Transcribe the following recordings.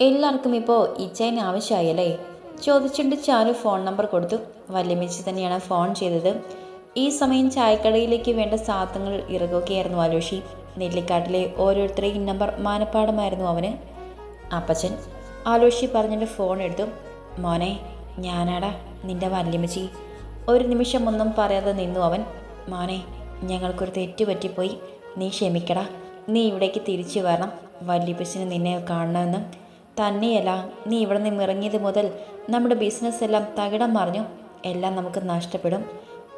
എല്ലാവർക്കും ഇപ്പോൾ ഇച്ചൈന് ആവശ്യമായല്ലേ? ചോദിച്ചിട്ട് ചാരു ഫോൺ നമ്പർ കൊടുത്തു. വല്യമ്മച്ചി തന്നെയാണ് ഫോൺ ചെയ്തത്. ഈ സമയം ചായക്കടയിലേക്ക് വേണ്ട സാധനങ്ങൾ ഇറങ്ങുകയായിരുന്നു ആലോഷി. നെല്ലിക്കാട്ടിലെ ഓരോരുത്തരെയും നമ്പർ മാനപ്പാടമായിരുന്നു അവന്. അപ്പച്ചൻ ആലോഷി പറഞ്ഞിട്ട് ഫോൺ എടുത്തു. മോനെ ഞാനാടാ നിന്റെ വല്യമ്മച്ചി. ഒരു നിമിഷം ഒന്നും പറയാതെ നിന്നു അവൻ. മോനെ ഞങ്ങൾക്കൊരു തെറ്റ് പറ്റിപ്പോയി. നീ ക്ഷമിക്കടാ. നീ ഇവിടേക്ക് തിരിച്ചു വരണം. വല്യപ്പച്ചന് നിന്നെ കാണണമെന്ന് തന്നെയല്ല നീ ഇവിടെ നിന്ന് ഇറങ്ങിയത് മുതൽ നമ്മുടെ ബിസിനസ് എല്ലാം തകിടം മറിഞ്ഞു. എല്ലാം നമുക്ക് നഷ്ടപ്പെടും.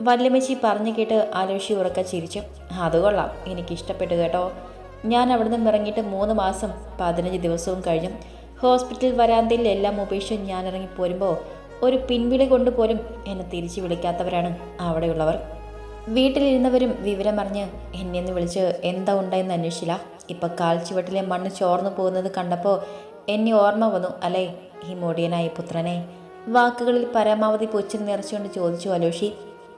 വല്യമ്മച്ചി പറഞ്ഞു കേട്ട് ആലോഷി ഉറക്ക ചിരിച്ചു. അത് കൊള്ളാം എനിക്കിഷ്ടപ്പെട്ടു കേട്ടോ. ഞാൻ അവിടെ നിന്ന് ഇറങ്ങിയിട്ട് മൂന്ന് മാസം പതിനഞ്ച് ദിവസവും കഴിഞ്ഞു. ഹോസ്പിറ്റൽ വരാന്തയിൽ എല്ലാം ഉപേക്ഷിച്ച് ഞാൻ ഇറങ്ങി പോരുമ്പോൾ ഒരു പിൻവിളി കൊണ്ട് പോലും എന്നെ തിരിച്ചു വിളിക്കാത്തവരാണ് അവിടെയുള്ളവർ. വീട്ടിലിരുന്നവരും വിവരമറിഞ്ഞ് എന്നെ ഒന്ന് വിളിച്ച് എന്താ ഉണ്ടായെന്ന് അന്വേഷിച്ചില്ല. ഇപ്പം കാൽച്ചുവട്ടിലെ മണ്ണ് ചോർന്നു പോകുന്നത് കണ്ടപ്പോൾ എന്നെ ഓർമ്മ വന്നു. അല്ലേ? ഈ മോടിയനായ പുത്രനെ. വാക്കുകളിൽ പരമാവധി പൊച്ചിൽ നിറച്ചുകൊണ്ട് ചോദിച്ചു അലോഷി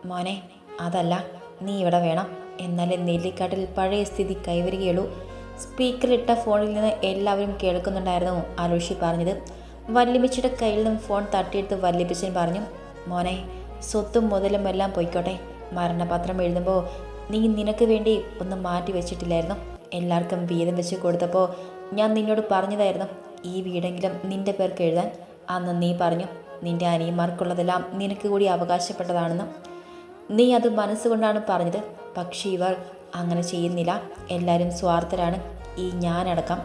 മോനെ അതല്ല നീ ഇവിടെ വേണം. എന്നാലേ നെല്ലിക്കാട്ടിൽ പഴയ സ്ഥിതി കൈവരികയുള്ളൂ. സ്പീക്കറിലിട്ട ഫോണിൽ നിന്ന് എല്ലാവരും കേൾക്കുന്നുണ്ടായിരുന്നു അലോഷി പറഞ്ഞത്. വല്യമ്മച്ചിയുടെ കയ്യിൽ നിന്നും ഫോൺ തട്ടിയെടുത്ത് വല്യപ്പച്ചൻ പറഞ്ഞു മോനെ സ്വത്തും മുതലും എല്ലാം പൊയ്ക്കോട്ടെ. മരണപത്രം എഴുതുമ്പോൾ നീ നിനക്ക് വേണ്ടി ഒന്ന് മാറ്റി വെച്ചിട്ടില്ലായിരുന്നു. എല്ലാവർക്കും വീതം വെച്ച് കൊടുത്തപ്പോൾ ഞാൻ നിന്നോട് പറഞ്ഞതായിരുന്നു. ഈ വീടെങ്കിലും നിന്റെ പേർക്ക് എഴുതാൻ അന്ന് നീ പറഞ്ഞു നിന്റെ അനിയന്മാർക്കുള്ളതെല്ലാം നിനക്ക് കൂടി അവകാശപ്പെട്ടതാണെന്ന് നീ അത് മനസ്സുകൊണ്ടാണ് പറഞ്ഞത്. പക്ഷേ ഇവർ അങ്ങനെ ചെയ്യുന്നില്ല. എല്ലാവരും സ്വാർത്ഥരാണ്. ഈ ഞാനടക്കം.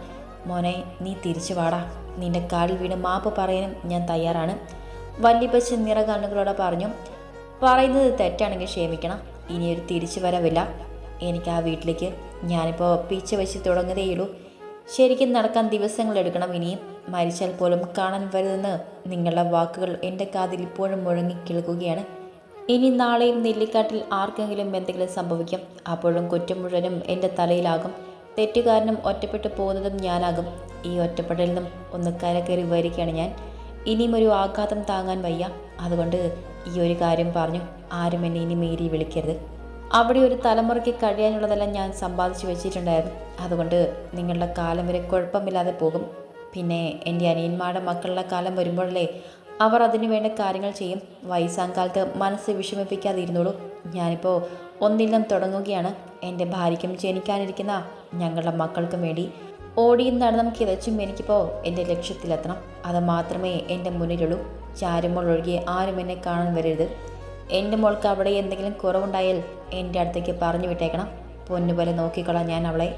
മോനെ നീ തിരിച്ചു വാടാ. നിന്റെ കാലിൽ വീണ് മാപ്പ് പറയാനും ഞാൻ തയ്യാറാണ്. വല്യപ്പച്ചൻ നിറകണ്ണുകളോടെ പറഞ്ഞു പറയുന്നത് തെറ്റാണെങ്കിൽ ക്ഷമിക്കണം. ഇനിയൊരു തിരിച്ചു വരവില്ല. എനിക്ക് ആ വീട്ടിലേക്ക് ഞാനിപ്പോൾ പിച്ച വെച്ച് തുടങ്ങുകയുള്ളൂ ശരിക്കും നടക്കാൻ ദിവസങ്ങൾ എടുക്കണം. ഇനിയും മരിച്ചാൽ പോലും കാണാൻ വരുതെന്ന് നിങ്ങളുടെ വാക്കുകൾ എന്റെ കാതിൽ ഇപ്പോഴും മുഴങ്ങി കേൾക്കുകയാണ് ഇനി നാളെയും നെല്ലിക്കാട്ടിൽ ആർക്കെങ്കിലും എന്തെങ്കിലും സംഭവിക്കും. അപ്പോഴും കുറ്റം മുഴുവനും എന്റെ തലയിലാകും. തെറ്റുകാരനും ഒറ്റപ്പെട്ടു പോകുന്നതും ഞാനാകും. ഈ ഒറ്റപ്പെടലിൽ നിന്നും ഒന്ന് കരകയറി വരികയാണ് ഞാൻ. ഇനിയും ഒരു ആഘാതം താങ്ങാൻ വയ്യ. അതുകൊണ്ട് ഈ ഒരു കാര്യം പറഞ്ഞു. ആരും എന്നെ ഇനി മീരി വിളിക്കരുത്. അവിടെ ഒരു തലമുറയ്ക്ക് കഴിയാനുള്ളതെല്ലാം ഞാൻ സമ്പാദിച്ചു വെച്ചിട്ടുണ്ടായിരുന്നു. അതുകൊണ്ട് നിങ്ങളുടെ കാലം വരെ കുഴപ്പമില്ലാതെ പോകും. പിന്നെ എന്റെ അനിയന്മാരുടെ മക്കളുടെ കാലം വരുമ്പോഴല്ലേ അവർ അതിനു വേണ്ട കാര്യങ്ങൾ ചെയ്യും. വയസ്സാം കാലത്ത് മനസ്സ് വിഷമിപ്പിക്കാതിരുന്നോളൂ. ഞാനിപ്പോൾ ഒന്നില്ലം തുടങ്ങുകയാണ്. എന്റെ ഭാര്യയ്ക്കും ജനിക്കാനിരിക്കുന്ന ഞങ്ങളുടെ മക്കൾക്കും വേണ്ടി ഓടിയും നടന്നും കിതച്ചും എനിക്കിപ്പോൾ എന്റെ ലക്ഷ്യത്തിലെത്തണം. അത് മാത്രമേ എന്റെ മുന്നിലുള്ളൂ. ചാരുമ്പോൾ ഒഴികെ ആരും എന്നെ കാണാൻ വരരുത്. എന്റെ മോൾക്ക് അവിടെ എന്തെങ്കിലും കുറവുണ്ടായാൽ എന്റെ അടുത്തേക്ക് പറഞ്ഞു വിട്ടേക്കണം. പൊന്നുപോലെ നോക്കിക്കൊള്ളാം ഞാൻ അവളെ.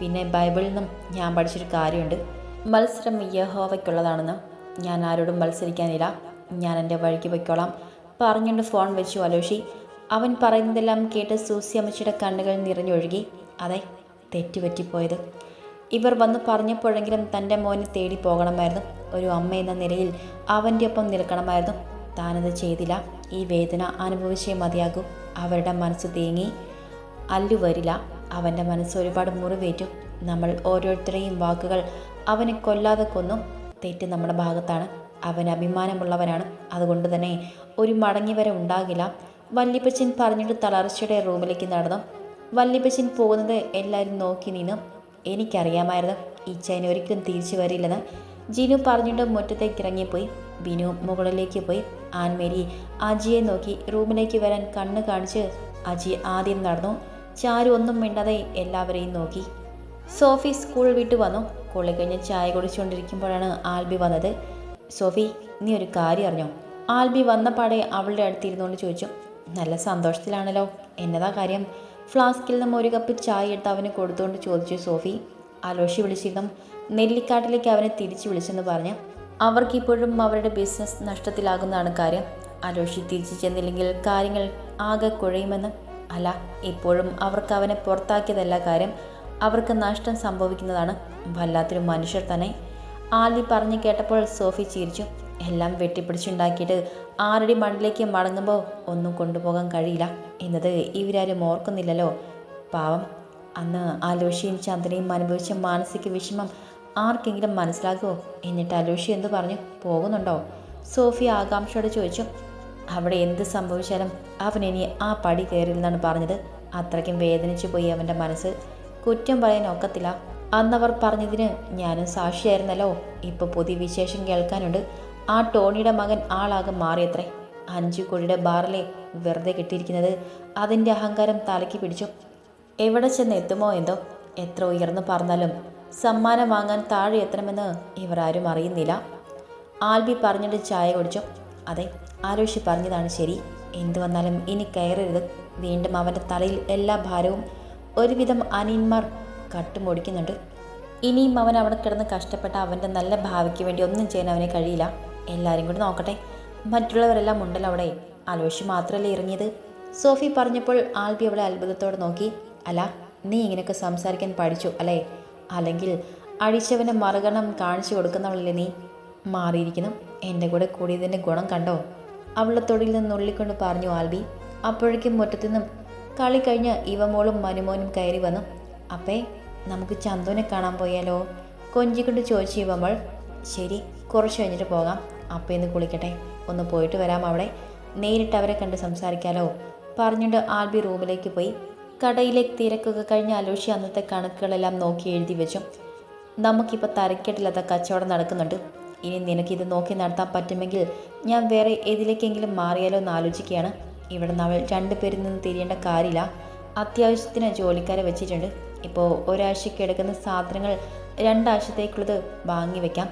പിന്നെ ബൈബിളിൽ നിന്നും ഞാൻ പഠിച്ചൊരു കാര്യമുണ്ട്. മത്സരം യഹോവയ്ക്കുള്ളതാണെന്ന്. ഞാൻ ആരോടും മത്സരിക്കാനില്ല. ഞാൻ എന്റെ വഴിക്ക് പൊയ്ക്കോളാം. പറഞ്ഞുകൊണ്ട് ഫോൺ വെച്ചു അലോഷി. അവൻ പറയുന്നതെല്ലാം കേട്ട് സൂസി അമ്മച്ചിയുടെ കണ്ണുകൾ നിറഞ്ഞൊഴുകി. അതെ തെറ്റുപറ്റിപ്പോയത്. ഇവർ വന്ന് പറഞ്ഞപ്പോഴെങ്കിലും തന്റെ മോനെ തേടി പോകണമായിരുന്നു. ഒരു അമ്മ എന്ന നിലയിൽ അവന്റെ ഒപ്പം നിൽക്കണമായിരുന്നു. താനത് ചെയ്തില്ല. ഈ വേദന അനുഭവിച്ചേ മതിയാകും. അവരുടെ മനസ്സ് തേങ്ങി അല്ലുവരില്ല അവന്റെ മനസ്സ് ഒരുപാട് മുറിവേറ്റു. നമ്മൾ ഓരോരുത്തരെയും വാക്കുകൾ അവനെ കൊല്ലാതെ കൊന്നു. തെറ്റ് നമ്മുടെ ഭാഗത്താണ്. അവൻ അഭിമാനമുള്ളവനാണ് അതുകൊണ്ട് തന്നെ ഒരു മടങ്ങി വരെ ഉണ്ടാകില്ല. വല്യപ്പച്ചൻ പറഞ്ഞിട്ട് തളർച്ചയുടെ റൂമിലേക്ക് നടന്നു. വല്യപ്പച്ചൻ പോകുന്നത് എല്ലാവരും നോക്കി നിന്നു. എനിക്കറിയാമായിരുന്നു. ഈ ചൈന ഒരിക്കലും തിരിച്ചു വരില്ലെന്ന്. ജിനു പറഞ്ഞിട്ട് മുറ്റത്തേക്ക് ഇറങ്ങിപ്പോയി. ബിനു മുകളിലേക്ക് പോയി. ആൻമേരി അജിയെ നോക്കി റൂമിലേക്ക് വരാൻ കണ്ണ് കാണിച്ച് അജി ആദ്യം നടന്നു. ചാരു ഒന്നും മിണ്ടാതെ എല്ലാവരെയും നോക്കി. സോഫി സ്കൂൾ വിട്ട് വന്നു. കുളി കഴിഞ്ഞ് ചായ കുടിച്ചുകൊണ്ടിരിക്കുമ്പോഴാണ് ആൽബി വന്നത്. സോഫി നീ ഒരു കാര്യം അറിഞ്ഞോ? ആൽബി വന്ന പാടെ അവളുടെ അടുത്തിരുന്നുകൊണ്ട് ചോദിച്ചു. നല്ല സന്തോഷത്തിലാണല്ലോ. എന്നതാ കാര്യം? ഫ്ലാസ്കിൽ നിന്നും ഒരു കപ്പ് ചായ എടുത്ത് അവന് കൊടുത്തുകൊണ്ട് ചോദിച്ചു സോഫി. അലോഷി വിളിച്ചിരുന്നു. നെല്ലിക്കാട്ടിലേക്ക് അവനെ തിരിച്ചു വിളിച്ചെന്ന് പറഞ്ഞ്. അവർക്കിപ്പോഴും അവരുടെ ബിസിനസ് നഷ്ടത്തിലാകുന്നതാണ് കാര്യം. അലോഷി തിരിച്ചു ചെന്നില്ലെങ്കിൽ കാര്യങ്ങൾ ആകെ കുഴയുമെന്ന് അല്ല ഇപ്പോഴും അവർക്ക് അവനെ പുറത്താക്കിയതല്ല കാര്യം. അവർക്ക് നഷ്ടം സംഭവിക്കുന്നതാണ്. വല്ലാത്തൊരു മനുഷ്യർ തന്നെ. ആലി പറഞ്ഞു കേട്ടപ്പോൾ സോഫി ചിരിച്ചു. എല്ലാം വെട്ടിപ്പിടിച്ചുണ്ടാക്കിയിട്ട് ആരടി മണ്ണിലേക്ക് മടങ്ങുമ്പോൾ ഒന്നും കൊണ്ടുപോകാൻ കഴിയില്ല. എന്നത് ഇവരാരും ഓർക്കുന്നില്ലല്ലോ. പാവം. അന്ന് ആലോഷിയും ചന്ദ്രയും അനുഭവിച്ച മാനസിക വിഷമം ആർക്കെങ്കിലും മനസ്സിലാകുമോ എന്നിട്ട് അലോഷി എന്തു പറഞ്ഞു? പോകുന്നുണ്ടോ? സോഫി ആകാംക്ഷയോടെ ചോദിച്ചു. അവിടെ എന്ത് സംഭവിച്ചാലും അവൻ ഇനി ആ പടി കയറില്ലെന്നാണ് പറഞ്ഞത്. അത്രയ്ക്കും വേദനിച്ചു പോയി അവന്റെ മനസ്സ്. കുറ്റം പറയാൻ ഒക്കത്തില്ല. അന്നവർ പറഞ്ഞതിന് ഞാനും സാക്ഷിയായിരുന്നല്ലോ. ഇപ്പോൾ പുതിയ വിശേഷം കേൾക്കാനുണ്ട്. ആ ടോണിയുടെ മകൻ ആളാകെ മാറിയത്രേ. അഞ്ചു കോടിയുടെ ബാറിലെ വെറുതെ കിട്ടിയിരിക്കുന്നത് അതിന്റെ അഹങ്കാരം തലക്കി പിടിച്ചു. എവിടെ ചെന്ന് എത്തുമോ എന്തോ? എത്ര ഉയർന്നു പറഞ്ഞാലും സമ്മാനം വാങ്ങാൻ താഴെ എത്തണമെന്ന് ഇവർ ആരും അറിയുന്നില്ല. ആൽബി പറഞ്ഞിട്ട് ചായ കുടിച്ചു. അതെ ആലോഷി പറഞ്ഞതാണ് ശരി. എന്തു വന്നാലും ഇനി കയറരുത്. വീണ്ടും അവന്റെ തലയിൽ എല്ലാ ഭാരവും ഒരുവിധം അനിയന്മാർ കട്ടുമൊടിക്കുന്നുണ്ട്. ഇനിയും അവൻ അവിടെ കിടന്ന് കഷ്ടപ്പെട്ട അവന്റെ നല്ല ഭാവിക്ക് വേണ്ടി ഒന്നും ചെയ്യാൻ അവനെ കഴിയില്ല. എല്ലാവരും കൂടി നോക്കട്ടെ. മറ്റുള്ളവരെല്ലാം ഉണ്ടല്ലോ അവിടെ. ആലോഷി മാത്രമല്ലേ ഇറങ്ങിയത്? സോഫി പറഞ്ഞപ്പോൾ ആൽബി അവളെ അത്ഭുതത്തോടെ നോക്കി. അല്ല നീ ഇങ്ങനെയൊക്കെ സംസാരിക്കാൻ പഠിച്ചു അല്ലേ? അല്ലെങ്കിൽ അടിച്ചവനെ മറുകണം കാണിച്ചു കൊടുക്കുന്നവളല്ലേ നീ? മാറിയിരിക്കുന്നു. എന്റെ കൂടെ കൂടിയതിന്റെ ഗുണം കണ്ടോ? അവളുടെ തൊടിയിൽ നിന്ന് ഉള്ളിക്കൊണ്ട് പറഞ്ഞു ആൽബി അപ്പോഴേക്കും മുറ്റത്തു നിന്നും കളി കഴിഞ്ഞ് ഇവമോളും മനുമോനും കയറി വന്നു. അപ്പേ നമുക്ക് ചന്തുവിനെ കാണാൻ പോയാലോ? കൊഞ്ചിക്കൊണ്ട് ചോദിച്ചു ഇവമ്മൾ ശരി കുറച്ച് കഴിഞ്ഞിട്ട് പോകാം. അപ്പേന്ന് കുളിക്കട്ടെ. ഒന്ന് പോയിട്ട് വരാം അവിടെ നേരിട്ട് അവരെ കണ്ട് സംസാരിക്കാലോ. പറഞ്ഞുകൊണ്ട് ആൽബി റൂമിലേക്ക് പോയി. കടയിലെ തിരക്കൊക്കെ കഴിഞ്ഞ് അലോഷി അന്നത്തെ കണക്കുകളെല്ലാം നോക്കി എഴുതി വെച്ചു. നമുക്കിപ്പോൾ തരക്കേട്ടില്ലാത്ത കച്ചവടം നടക്കുന്നുണ്ട്. ഇനി നിനക്കിത് നോക്കി നടത്താൻ പറ്റുമെങ്കിൽ ഞാൻ വേറെ ഏതിലേക്കെങ്കിലും മാറിയാലോ എന്ന് ആലോചിക്കുകയാണ്. ഇവിടെ നമ്മൾ രണ്ട് പേരിൽ നിന്ന് തിരിയേണ്ട കാര്യമില്ല. അത്യാവശ്യത്തിന് ജോലിക്കാരെ വെച്ചിട്ടുണ്ട്. ഇപ്പോൾ ഒരാഴ്ചയ്ക്ക് എടുക്കുന്ന സാധനങ്ങൾ രണ്ടാഴ്ചത്തേക്കുള്ളത് വാങ്ങി വെക്കാം.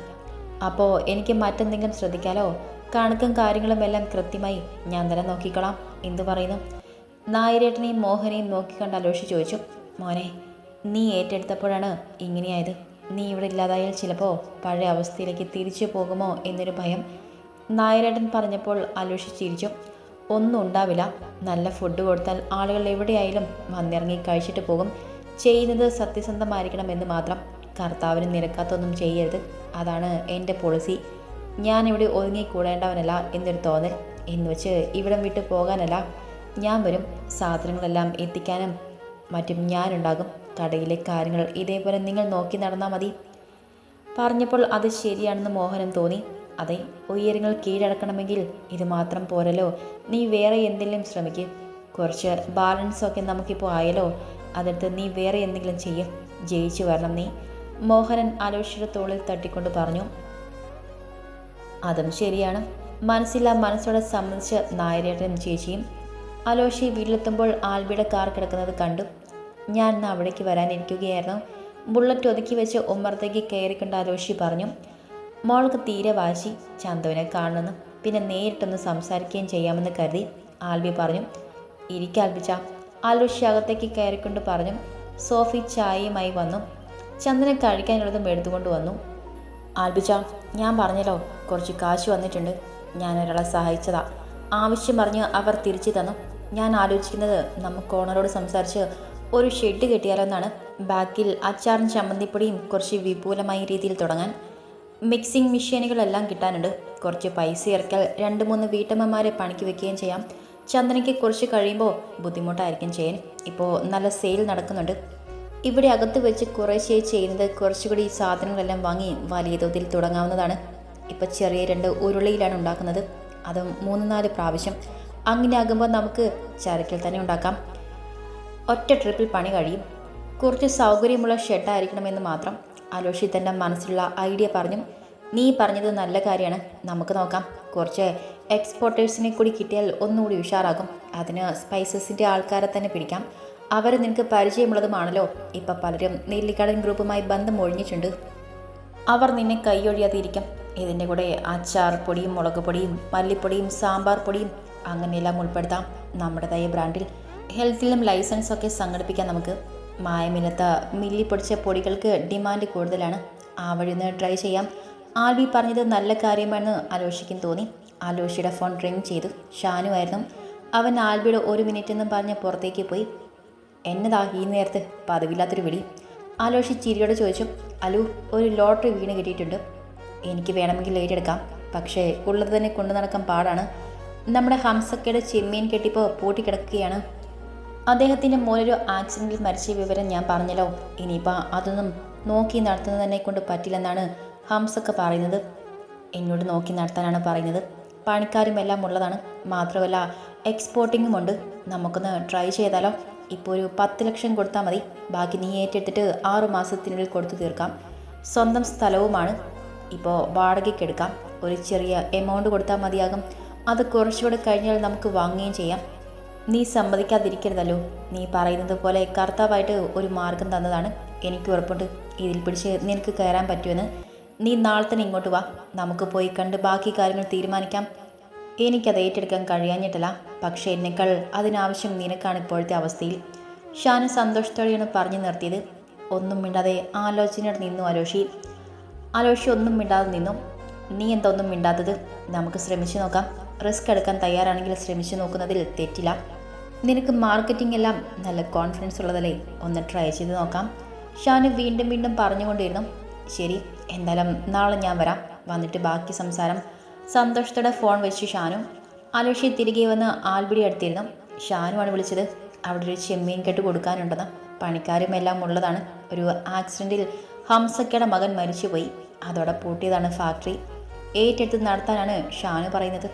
അപ്പോൾ എനിക്ക് മറ്റെന്തെങ്കിലും ശ്രദ്ധിക്കാലോ? കണക്കും കാര്യങ്ങളും എല്ലാം കൃത്യമായി ഞാൻ തന്നെ നോക്കിക്കോളാം എന്തു പറയുന്നു. നായരേട്ടനെയും മോഹനെയും നോക്കിക്കണ്ട് അലോഷി ചോദിച്ചു മോനെ നീ ഏറ്റെടുത്തപ്പോഴാണ് ഇങ്ങനെയായത്? നീ ഇവിടെ ഇല്ലാതായാൽ ചിലപ്പോൾ പഴയ അവസ്ഥയിലേക്ക് തിരിച്ചു പോകുമോ എന്നൊരു ഭയം നായരേട്ടൻ പറഞ്ഞപ്പോൾ അലോഷി ചിരിച്ചു. ഒന്നും ഉണ്ടാവില്ല. നല്ല ഫുഡ് കൊടുത്താൽ ആളുകൾ എവിടെയായാലും വന്നിറങ്ങി കഴിച്ചിട്ട് പോകും. ചെയ്യുന്നത് സത്യസന്ധമായിരിക്കണം എന്ന് മാത്രം. കർത്താവിന് നിരക്കാത്തൊന്നും ചെയ്യരുത്. അതാണ് എന്റെ പോളിസി ഞാനിവിടെ ഒതുങ്ങിക്കൂടേണ്ടവനല്ല എന്നൊരു തോന്നൽ. എന്നുവെച്ച് ഇവിടം വിട്ടു പോകാനല്ല. ഞാൻ വരും. സാധനങ്ങളെല്ലാം എത്തിക്കാനും മറ്റും ഞാനുണ്ടാകും. കടയിലെ കാര്യങ്ങൾ ഇതേപോലെ നിങ്ങൾ നോക്കി നടന്നാൽ മതി. പറഞ്ഞപ്പോൾ അത് ശരിയാണെന്ന് മോഹനം തോന്നി. അതെ ഉയരങ്ങൾ കീഴടക്കണമെങ്കിൽ ഇത് മാത്രം പോരല്ലോ. നീ വേറെ എന്തെങ്കിലും ശ്രമിക്ക്. കുറച്ച് ബാലൻസൊക്കെ നമുക്കിപ്പോൾ ആയല്ലോ. അതെടുത്ത് നീ വേറെ എന്തെങ്കിലും ചെയ്യും. ജയിച്ചു വരണം നീ. മോഹനൻ അലോഷിയുടെ തോളിൽ തട്ടിക്കൊണ്ട് പറഞ്ഞു. അതും ശരിയാണ്. മനസ്സില്ല മനസ്സോടെ സംബന്ധിച്ച് നായരേട്ടനും ചേച്ചിയും അലോഷി വീട്ടിലെത്തുമ്പോൾ ആൽബിയുടെ കാർ കിടക്കുന്നത് കണ്ടു. ഞാൻ ഇന്ന് അവിടേക്ക് വരാനിരിക്കുകയായിരുന്നു ബുള്ളറ്റ് ഒതുക്കി വെച്ച് ഉമ്മറത്തേക്ക് കയറിക്കൊണ്ട് അലോഷി പറഞ്ഞു മോൾക്ക് തീരെ വാശി. ചന്തുവിനെ കാണുന്നു പിന്നെ നേരിട്ടൊന്ന് സംസാരിക്കുകയും ചെയ്യാമെന്ന് കരുതി ആൽബി പറഞ്ഞു. ഇരിക്കാൽബിച്ച ആലോഷി അകത്തേക്ക് കയറിക്കൊണ്ട് പറഞ്ഞു സോഫി ചായയുമായി വന്നു. ചന്ദനെ കഴിക്കാനുള്ളതും എടുത്തുകൊണ്ട് വന്നു. ആൽബിച്ച ഞാൻ പറഞ്ഞല്ലോ കുറച്ച് കാശ് വന്നിട്ടുണ്ട്. ഞാൻ ഒരാളെ സഹായിച്ചതാ. ആവശ്യം പറഞ്ഞ് അവർ തിരിച്ചു തന്നു. ഞാൻ ആലോചിക്കുന്നത് നമുക്ക് ഓണറോട് സംസാരിച്ച് ഒരു ഷെഡ് കെട്ടിയാലെന്നാണ് ബാക്കിൽ അച്ചാറും ചമ്മന്തിപ്പൊടിയും കുറച്ച് വിപുലമായ രീതിയിൽ തുടങ്ങാൻ. മിക്സിംഗ് മെഷീനുകളെല്ലാം കിട്ടാനുണ്ട്. കുറച്ച് പൈസ ഇറക്കിയാൽ രണ്ട് മൂന്ന് വീട്ടമ്മമാരെ പണിക്ക് വെക്കുകയും ചെയ്യാം. ചന്ദനയ്ക്ക് കുറച്ച് കഴിയുമ്പോൾ ബുദ്ധിമുട്ടായിരിക്കും ചെയ്യാൻ ഇപ്പോൾ നല്ല സെയിൽ നടക്കുന്നുണ്ട്. ഇവിടെ അകത്ത് വെച്ച് കുറേശ്ശേ ചെയ്യുന്നത് കുറച്ചുകൂടി സാധനങ്ങളെല്ലാം വാങ്ങി വലിയ തോതിൽ തുടങ്ങാവുന്നതാണ്. ഇപ്പോൾ ചെറിയ രണ്ട് ഉരുളിയിലാണ് ഉണ്ടാക്കുന്നത്. അതും മൂന്ന് നാല് പ്രാവശ്യം അങ്ങനെ ആകുമ്പോൾ നമുക്ക് ചരക്കിൽ തന്നെ ഉണ്ടാക്കാം. ഒറ്റ ട്രിപ്പിൽ പണി കഴിയും. കുറച്ച് സൗകര്യമുള്ള ഷെഡായിരിക്കണമെന്ന് മാത്രം അലോഷി തന്റെ മനസ്സിലുള്ള ഐഡിയ പറഞ്ഞു നീ പറഞ്ഞത് നല്ല കാര്യമാണ്. നമുക്ക് നോക്കാം. കുറച്ച് എക്സ്പോർട്ടേഴ്സിനെ കൂടി കിട്ടിയാൽ ഒന്നുകൂടി ഉഷാറാകും. അതിന് സ്പൈസസിന്റെ ആൾക്കാരെ തന്നെ പിടിക്കാം. അവർ നിനക്ക് പരിചയമുള്ളതുമാണല്ലോ. ഇപ്പം പലരും നെല്ലിക്കടൻ ഗ്രൂപ്പുമായി ബന്ധം ഒഴിഞ്ഞിട്ടുണ്ട്. അവർ നിന്നെ കൈയൊഴിയാതിരിക്കും. ഇതിന്റെ കൂടെ അച്ചാർ പൊടിയും മുളക് പൊടിയും മല്ലിപ്പൊടിയും സാമ്പാർ പൊടിയും അങ്ങനെയെല്ലാം ഉൾപ്പെടുത്താം നമ്മുടേതായ ബ്രാൻഡിൽ. ഹെൽത്തിലും ലൈസൻസ് ഒക്കെ സംഘടിപ്പിക്കാം നമുക്ക്. മായമില്ലാത്ത മില്ലി പൊടിച്ച പൊടികൾക്ക് ഡിമാൻഡ് കൂടുതലാണ്. ആ വഴി ഒന്ന് ട്രൈ ചെയ്യാം. ആൽബി പറഞ്ഞത് നല്ല കാര്യമാണെന്ന് അലോഷിക്കും തോന്നി. അലോഷിയുടെ ഫോൺ റിങ് ചെയ്തു. ഷാനു ആയിരുന്നു. അവൻ ആൽബിയുടെ ഒരു മിനിറ്റ് എന്നും പറഞ്ഞ് പുറത്തേക്ക് പോയി. എന്നതാ ഈ നേരത്ത്? പതിവില്ലാത്തൊരു വിളി ആലോഷി ചിരിയോട് ചോദിച്ചു അലു ഒരു ലോട്ടറി വീണ് കിട്ടിയിട്ടുണ്ട്. എനിക്ക് വേണമെങ്കിൽ ഏറ്റെടുക്കാം പക്ഷേ ഉള്ളത് തന്നെ കൊണ്ടു നടക്കാൻ പാടാണ്. നമ്മുടെ ഹംസക്കയുടെ ചെമ്മീൻ കെട്ടിപ്പോൾ പൂട്ടിക്കിടക്കുകയാണ് അദ്ദേഹത്തിന്റെ മോനൊരു ആക്സിഡന്റിൽ മരിച്ച വിവരം ഞാൻ പറഞ്ഞല്ലോ. ഇനിയിപ്പോൾ അതൊന്നും നോക്കി നടത്തുന്നത് തന്നെ കൊണ്ട് പറ്റില്ലെന്നാണ് ഹംസക്ക പറയുന്നത്. എന്നോട് നോക്കി നടത്താനാണ് പറയുന്നത്. പണിക്കാരും എല്ലാം ഉള്ളതാണ്. മാത്രമല്ല എക്സ്പോർട്ടിങ്ങും ഉണ്ട്. നമുക്കൊന്ന് ട്രൈ ചെയ്താലോ? ഇപ്പോൾ ഒരു പത്ത് ലക്ഷം കൊടുത്താൽ മതി. ബാക്കി നീ ഏറ്റെടുത്തിട്ട് ആറു മാസത്തിനുള്ളിൽ കൊടുത്തു തീർക്കാം. സ്വന്തം സ്ഥലവുമാണ് ഇപ്പോൾ വാടകയ്ക്കെടുക്കാം ഒരു ചെറിയ എമൗണ്ട് കൊടുത്താൽ മതിയാകും. അത് കുറച്ചുകൂടെ കഴിഞ്ഞാൽ നമുക്ക് വാങ്ങുകയും ചെയ്യാം. നീ സമ്മതിക്കാതിരിക്കരുതല്ലോ. നീ പറയുന്നത് പോലെ കർത്താവായിട്ട് ഒരു മാർഗം തന്നതാണ്. എനിക്ക് ഉറപ്പുണ്ട്. ഇതിൽ പിടിച്ച് നിനക്ക് കയറാൻ പറ്റുമെന്ന്. നീ നാളെ തന്നെ ഇങ്ങോട്ട് വാ. നമുക്ക് പോയി കണ്ട് ബാക്കി കാര്യങ്ങൾ തീരുമാനിക്കാം. എനിക്കത് ഏറ്റെടുക്കാൻ കഴിയാഞ്ഞിട്ടില്ല. പക്ഷേ എന്നെക്കാൾ അതിനാവശ്യം നിനക്കാണ് ഇപ്പോഴത്തെ അവസ്ഥയിൽ. ഷാന് സന്തോഷത്തോടെയാണ് പറഞ്ഞു നിർത്തിയത്. ഒന്നും മിണ്ടാതെ ആലോചനയോടെ നിന്നു അലോഷി. അലോഷി ഒന്നും മിണ്ടാതെ നിന്നു. നീ എന്തൊന്നും മിണ്ടാത്തത്? നമുക്ക് ശ്രമിച്ചു നോക്കാം. റിസ്ക് എടുക്കാൻ തയ്യാറാണെങ്കിൽ ശ്രമിച്ചു നോക്കുന്നതിൽ തെറ്റില്ല. നിനക്ക് മാർക്കറ്റിംഗ് എല്ലാം നല്ല കോൺഫിഡൻസ് ഉള്ളതല്ലേ? ഒന്ന് ട്രൈ ചെയ്ത് നോക്കാം. ഷാന് വീണ്ടും വീണ്ടും പറഞ്ഞുകൊണ്ടിരുന്നു. ശരി എന്തായാലും നാളെ ഞാൻ വരാം. വന്നിട്ട് ബാക്കി സംസാരം സന്തോഷത്തോടെ ഫോൺ വെച്ചു ഷാനു. അലോഷി തിരികെ വന്ന് ആൽബിടി അടുത്തിരുന്നു. ഷാനുവാണ് വിളിച്ചത്. അവിടെ ഒരു ചെമ്മീൻ കെട്ട് കൊടുക്കാനുണ്ടെന്ന്. പണിക്കാരും എല്ലാം ഉള്ളതാണ്. ഒരു ആക്സിഡന്റിൽ ഹംസക്കയുടെ മകൻ മരിച്ചുപോയി. അതോടെ പൂട്ടിയതാണ് ഫാക്ടറി. ഏറ്റെടുത്ത് നടത്താനാണ് ഷാനു പറയുന്നത്.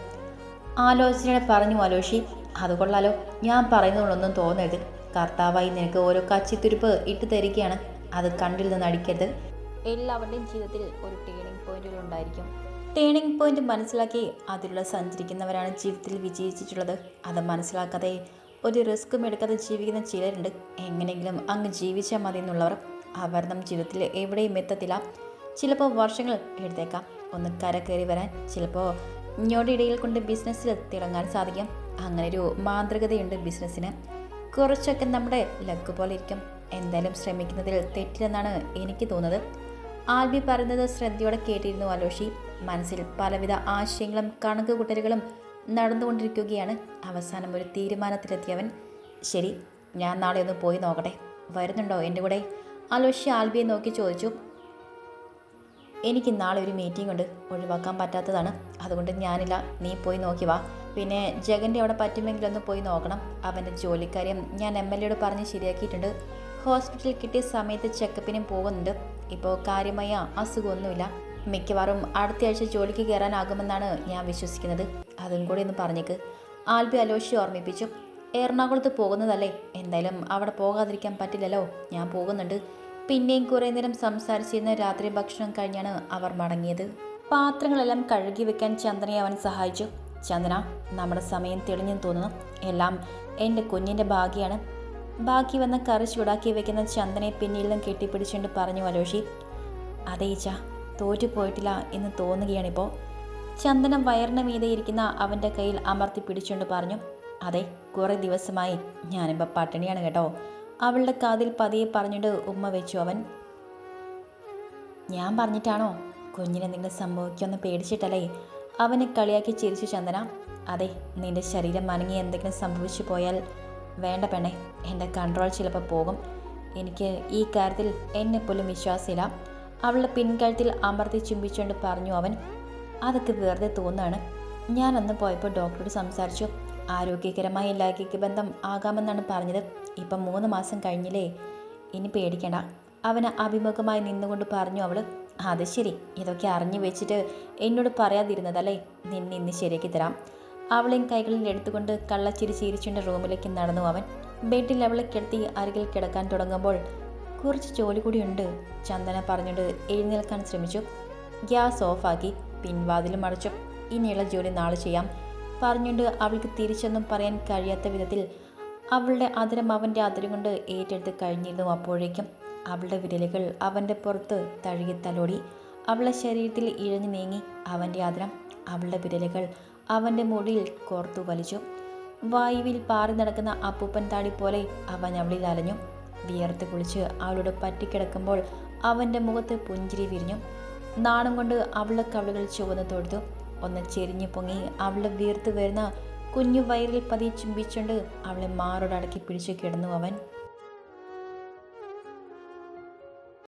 ആലോചനയുടെ പറഞ്ഞു അലോഷി അത് കൊള്ളാലോ. ഞാൻ പറയുന്നതുകൊണ്ടൊന്നും തോന്നരുത്. കർത്താവായി നിനക്ക് ഓരോ കച്ചിത്തുരുപ്പ് ഇട്ട് തരികയാണ്. അത് കണ്ടിൽ നിന്ന് അടിക്കരുത്. എല്ലാവരുടെയും ജീവിതത്തിൽ ഒരു ടേണിംഗ് പോയിന്റുകൾ ഉണ്ടായിരിക്കും. ടേണിംഗ് പോയിന്റ് മനസ്സിലാക്കി അതിലൂടെ സഞ്ചരിക്കുന്നവരാണ് ജീവിതത്തിൽ വിജയിച്ചിട്ടുള്ളത്. അത് മനസ്സിലാക്കാതെ ഒരു റിസ്ക്കും എടുക്കാതെ ജീവിക്കുന്ന ചിലരുണ്ട്. എങ്ങനെയെങ്കിലും അങ്ങ് ജീവിച്ചാൽ മതി എന്നുള്ളവർ അവർ നമ്മുടെ ജീവിതത്തിൽ എവിടെയും എത്തത്തില്ല. ചിലപ്പോൾ വർഷങ്ങൾ എടുത്തേക്കാം. ഒന്ന് കര കയറി വരാൻ ചിലപ്പോൾ ഞൊടിയിടയിൽ കൊണ്ട് ബിസിനസ്സിൽ തിളങ്ങാൻ സാധിക്കും. അങ്ങനെ ഒരു മാന്ത്രികതയുണ്ട് ബിസിനസ്സിന്. കുറച്ചൊക്കെ നമ്മുടെ ലക്ക് പോലെ ഇരിക്കും. എന്തായാലും ശ്രമിക്കുന്നതിൽ തെറ്റില്ലെന്നാണ് എനിക്ക് തോന്നുന്നത്. ആൽബി പറയുന്നത് ശ്രദ്ധയോടെ കേട്ടിരുന്നു അലോഷി. മനസ്സിൽ പലവിധ ആശയങ്ങളും കണക്കുകൂട്ടലുകളും നടന്നുകൊണ്ടിരിക്കുകയാണ്. അവസാനം ഒരു തീരുമാനത്തിലെത്തിയവൻ ശരി ഞാൻ നാളെ ഒന്ന് പോയി നോക്കട്ടെ. വരുന്നുണ്ടോ എന്റെ കൂടെ? അലോഷി ആൽബിയെ നോക്കി ചോദിച്ചു. എനിക്ക് നാളെ ഒരു മീറ്റിംഗ് ഉണ്ട്. ഒഴിവാക്കാൻ പറ്റാത്തതാണ്. അതുകൊണ്ട് ഞാനില്ല. നീ പോയി നോക്കി വാ. പിന്നെ ജഗന്റെ അവിടെ പറ്റുമെങ്കിൽ ഒന്ന് പോയി നോക്കണം. അവന്റെ ജോലിക്കാര്യം ഞാൻ എം എൽ എയോട് പറഞ്ഞ് ശരിയാക്കിയിട്ടുണ്ട്. ഹോസ്പിറ്റലിൽ കിട്ടിയ സമയത്ത് ചെക്കപ്പിനും പോകുന്നുണ്ട്. ഇപ്പോൾ കാര്യമായ അസുഖമൊന്നുമില്ല. മിക്കവാറും അടുത്ത ആഴ്ച ജോലിക്ക് കയറാനാകുമെന്നാണ് ഞാൻ വിശ്വസിക്കുന്നത്. അതും കൂടി ഒന്ന് പറഞ്ഞേക്ക്. ആൽബി അലോഷി ഓർമ്മിപ്പിച്ചു. എറണാകുളത്ത് പോകുന്നതല്ലേ? എന്തായാലും അവിടെ പോകാതിരിക്കാൻ പറ്റില്ലല്ലോ. ഞാൻ പോകുന്നുണ്ട്. പിന്നെയും കുറേ നേരം സംസാരിച്ചിരുന്ന രാത്രി ഭക്ഷണം കഴിഞ്ഞാണ് അവർ മടങ്ങിയത്. പാത്രങ്ങളെല്ലാം കഴുകി വെക്കാൻ ചന്ദനയെ അവൻ സഹായിച്ചു. ചന്ദന നമ്മുടെ സമയം തെളിഞ്ഞു തോന്നുന്നു. എല്ലാം എന്റെ കുഞ്ഞിന്റെ ഭാഗ്യമാണ് ബാക്കി വന്ന കറി ചൂടാക്കി വെക്കുന്ന ചന്ദനെ പിന്നിൽ നിന്നും കെട്ടിപ്പിടിച്ചുകൊണ്ട് പറഞ്ഞു അലോഷി. അതെ ഈച്ച തോറ്റുപോയിട്ടില്ല എന്ന് തോന്നുകയാണിപ്പോൾ ചന്ദനം വയറിന് മീതെ ഇരിക്കുന്ന അവന്റെ കയ്യിൽ അമർത്തി പിടിച്ചുകൊണ്ട് പറഞ്ഞു അതെ കുറേ ദിവസമായി ഞാനിപ്പോൾ പട്ടിണിയാണ് കേട്ടോ. അവളുടെ കാതിൽ പതിയെ പറഞ്ഞിട്ട് ഉമ്മ വെച്ചു അവൻ. ഞാൻ പറഞ്ഞിട്ടാണോ? കുഞ്ഞിനെ നിങ്ങൾ സംഭവിക്കുമെന്ന് പേടിച്ചിട്ടല്ലേ? അവനെ കളിയാക്കി ചിരിച്ചു ചന്ദന. അതെ നിന്റെ ശരീരം മനങ്ങി എന്തെങ്കിലും സംഭവിച്ചു പോയാൽ വേണ്ട പെണ്ണെ. എന്റെ കൺട്രോൾ ചിലപ്പോൾ പോകും. എനിക്ക് ഈ കാര്യത്തിൽ എന്നെ പോലും വിശ്വാസമില്ല. അവളുടെ പിൻകഴുത്തിൽ അമർത്തി ചുംബിച്ചുകൊണ്ട് പറഞ്ഞു അവൻ അതൊക്കെ വെറുതെ തോന്നാണ്. ഞാൻ അന്ന് പോയപ്പോൾ ഡോക്ടറോട് സംസാരിച്ചു. ആരോഗ്യകരമായ ലൈംഗിക ബന്ധം ആകാമെന്നാണ് പറഞ്ഞത്. ഇപ്പം മൂന്ന് മാസം കഴിഞ്ഞില്ലേ? ഇനി പേടിക്കണ്ട. അവന് അഭിമുഖമായി നിന്നുകൊണ്ട് പറഞ്ഞു അവൾ അത് ശരി. ഇതൊക്കെ അറിഞ്ഞു വെച്ചിട്ട് എന്നോട് പറയാതിരുന്നതല്ലേ? നിന്നെ ഇന്ന് ശരിയാക്കി തരാം. അവളെയും കൈകളിൽ എടുത്തുകൊണ്ട് കള്ളച്ചിരി ചിരിച്ചുകൊണ്ട് റൂമിലേക്ക് നടന്നു. അവൻ ബെഡിൽ അവളെ കിടത്തി അരികിൽ കിടക്കാൻ തുടങ്ങുമ്പോൾ കുറച്ച് ജോലി കൂടിയുണ്ട് ചന്ദന പറഞ്ഞുകൊണ്ട് എഴുന്നേൽക്കാൻ ശ്രമിച്ചു. ഗ്യാസ് ഓഫാക്കി. പിൻവാതിലും അടച്ചു. ഇനിയുള്ള ജോലി നാളെ ചെയ്യാം. പറഞ്ഞുകൊണ്ട് അവൾക്ക് തിരിച്ചൊന്നും പറയാൻ കഴിയാത്ത വിധത്തിൽ അവളുടെ അതിരം അവന്റെ അതിരം കൊണ്ട് ഏറ്റെടുത്ത് കഴിഞ്ഞിരുന്നു അപ്പോഴേക്കും. അവളുടെ വിരലുകൾ അവന്റെ പുറത്ത് തഴുകി തലോടി. അവളുടെ ശരീരത്തിൽ ഇഴഞ്ഞു നീങ്ങി അവന്റെ അതിരം അവളുടെ വിരലുകൾ അവന്റെ മുടിയിൽ കോർത്തു വലിച്ചു. വായുവിൽ പാറി നടക്കുന്ന അപ്പൂപ്പൻ താടി പോലെ അവൻ അവളിൽ അലഞ്ഞു. വിയർത്ത് കുളിച്ച് അവളോട് പറ്റിക്കിടക്കുമ്പോൾ അവന്റെ മുഖത്ത് പുഞ്ചിരി വിരിഞ്ഞു. നാണം കൊണ്ട് അവളുടെ കവിളുകൾ ചുവന്ന് തൊടുത്തു ഒന്ന് ചെരിഞ്ഞു പൊങ്ങി അവളുടെ വീർത്ത് വരുന്ന കുഞ്ഞു വയറിൽ പതി ചുംബിച്ചുകൊണ്ട് അവളെ മാറോടടക്കി പിടിച്ചു കിടന്നു അവൻ.